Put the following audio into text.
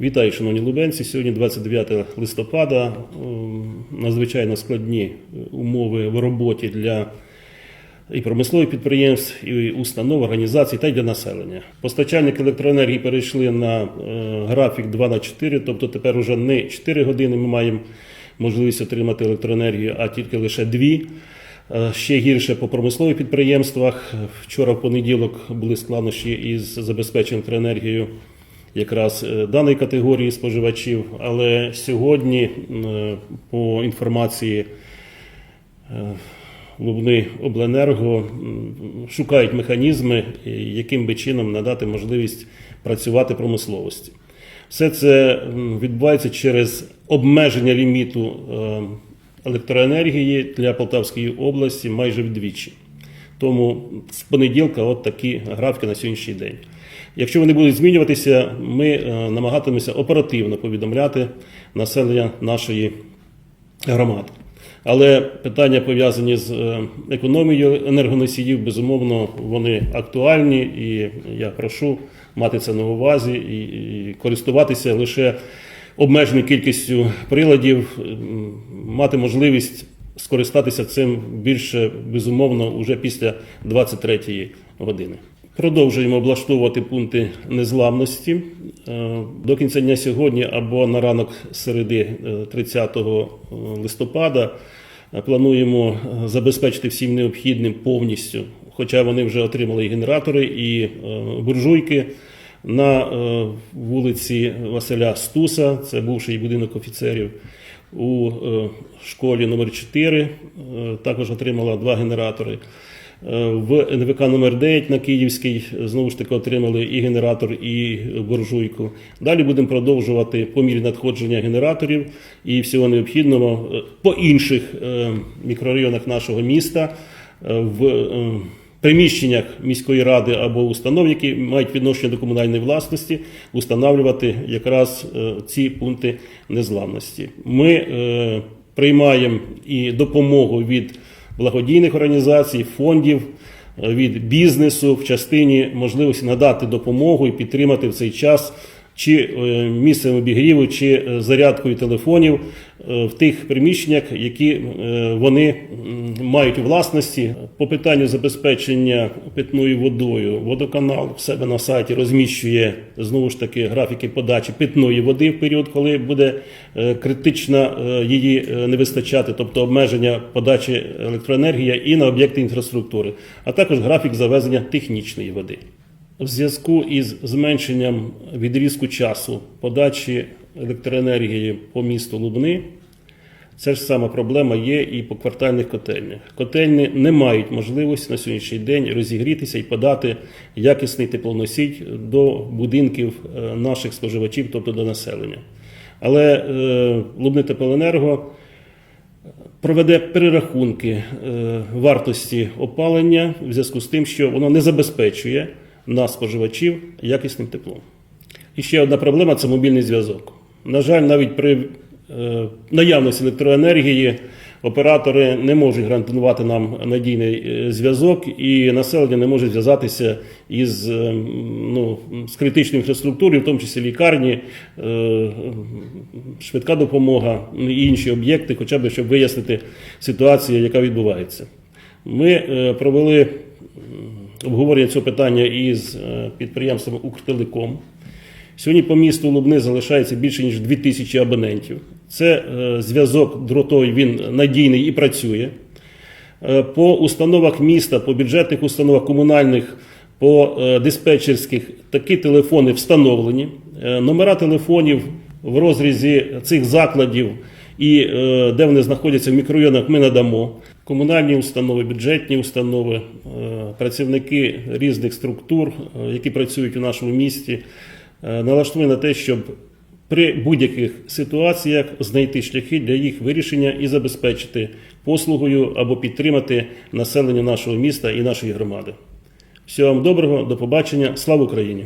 Вітаю, шановні лубенці. Сьогодні 29 листопада. Ем, Надзвичайно складні е, умови в роботі для і промислових підприємств, і установ, організацій та й для населення. Постачальники електроенергії перейшли на е, графік 2 на 4, тобто тепер уже не 4 години ми маємо можливість отримати електроенергію, а тільки лише 2. Е, Ще гірше по промислових підприємствах. Вчора в понеділок були складнощі із забезпеченням електроенергією якраз е, даної категорії споживачів. Але сьогодні, е, по інформації е, Лубни Обленерго, шукають механізми, яким би чином надати можливість працювати промисловості. Все це відбувається через обмеження ліміту електроенергії для Полтавської області майже вдвічі. Тому з понеділка от такі графіки на сьогоднішній день. Якщо вони будуть змінюватися, ми е, намагатимемося оперативно повідомляти населення нашої громади. Але питання пов'язані з е, економією енергоносіїв, безумовно, вони актуальні, і я прошу мати це на увазі і, і користуватися лише обмеженою кількістю приладів, мати можливість скористатися цим більше безумовно уже після 23-ї години. Продовжуємо облаштовувати пункти незламності. Е, До кінця дня сьогодні або на ранок середи е, 30 листопада е, плануємо е, забезпечити всім необхідним повністю, хоча вони вже отримали і генератори, і е, буржуйки на е, вулиці Василя Стуса, це бувший будинок офіцерів. У е, школі номер 4 е, також отримала два генератори. Е, В НВК номер 9 на Київській знову ж таки отримали і генератор, і буржуйку. Далі будемо продовжувати по мірі надходження генераторів і всього необхідного по інших мікрорайонах нашого міста в приміщеннях міської ради або установ, які мають відношення до комунальної власності, установлювати якраз е, ці пункти незламності. Ми е, приймаємо і допомогу від благодійних організацій, фондів, е, від бізнесу в частині можливості надати допомогу і підтримати в цей час чи е, місцем обігріву, чи е, зарядкою телефонів е, в тих приміщеннях, які вони мають у власності. По питанню забезпечення питною водою, водоканал в себе на сайті розміщує знову ж таки графіки подачі питної води в період, коли буде критично її не вистачати, тобто обмеження подачі електроенергії і на об'єкти інфраструктури, а також графік завезення технічної води. В зв'язку із зменшенням відрізку часу подачі електроенергії по місту Лубни, це ж сама проблема є і по квартальних котельнях. Котельні не мають можливості на сьогоднішній день розігрітися і подати якісний теплоносій до будинків е, наших споживачів, тобто до населення. Але е, Лубни Теплоенерго проведе перерахунки е, вартості опалення в зв'язку з тим, що воно не забезпечує нас, споживачів, якісним теплом. І ще одна проблема це мобільний зв'язок. На жаль, навіть при е, наявності електроенергії оператори не можуть гарантувати нам надійний е, зв'язок, і населення не може зв'язатися із е, ну, з критичною інфраструктурою, в тому числі лікарні, швидка допомога і інші об'єкти, хоча б щоб вияснити ситуацію, яка відбувається. Ми провели обговорення цього питання із е, підприємством Укртелеком. Сьогодні по місту Лубни залишається більше ніж 2000 абонентів. Це е, зв'язок дротовий, він надійний і працює. Е, По установах міста, по бюджетних установах комунальних, по диспетчерських такі телефони встановлені. Номера телефонів в розрізі цих закладів і е, де вони знаходяться в мікрорайонах, ми надамо. Комунальні установи, бюджетні установи, е, працівники різних структур, е, які працюють у нашому місті, налаштовані на те, щоб при будь-яких ситуаціях знайти шляхи для їх вирішення і забезпечити послугою або підтримати населення нашого міста і нашої громади. Всього вам доброго, до побачення, слава Україні!